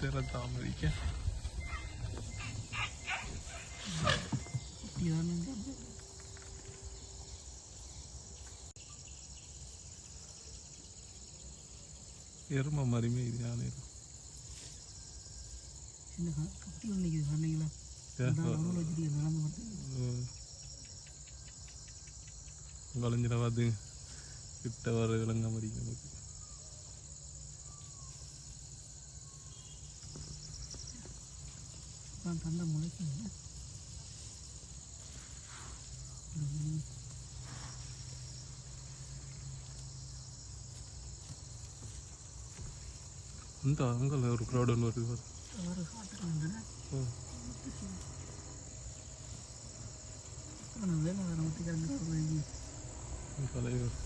தாமதிக்க இதானுங்க எருமை மறிமே இது யானை குட்டி ஒன்று நிற்கிது சொன்னீங்களா அவங்கள வச்சுட்டு நடந்து மட்டும் கலைஞ்சிட பார்த்து கிட்ட வர விளங்க நமக்கு தான் தண்டை முளைக்குங்க இந்த அங்கே ஒரு க்ரௌட் ஒன்று வருது. ஒரு. வேலை மட்டும் தலைவர்.